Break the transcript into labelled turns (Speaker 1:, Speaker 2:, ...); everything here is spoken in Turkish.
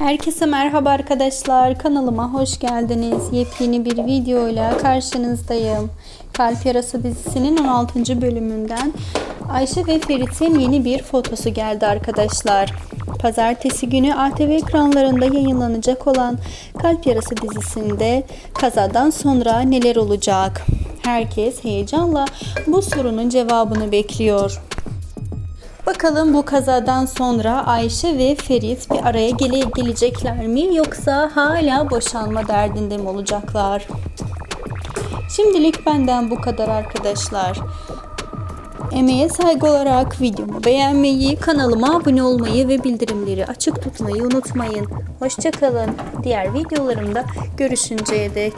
Speaker 1: Herkese merhaba arkadaşlar. Kanalıma hoş geldiniz. Yepyeni bir videoyla karşınızdayım. Kalp Yarası dizisinin 16. bölümünden Ayşe ve Ferit'in yeni bir fotosu geldi arkadaşlar. Pazartesi günü ATV ekranlarında yayınlanacak olan Kalp Yarası dizisinde kazadan sonra neler olacak? Herkes heyecanla bu sorunun cevabını bekliyor. Bakalım bu kazadan sonra Ayşe ve Ferit bir araya gele gelecekler mi yoksa hala boşanma derdinde mi olacaklar? Şimdilik benden bu kadar arkadaşlar. Emeğe saygı olarak videomu beğenmeyi, kanalıma abone olmayı ve bildirimleri açık tutmayı unutmayın. Hoşçakalın. Diğer videolarımda görüşünceye dek.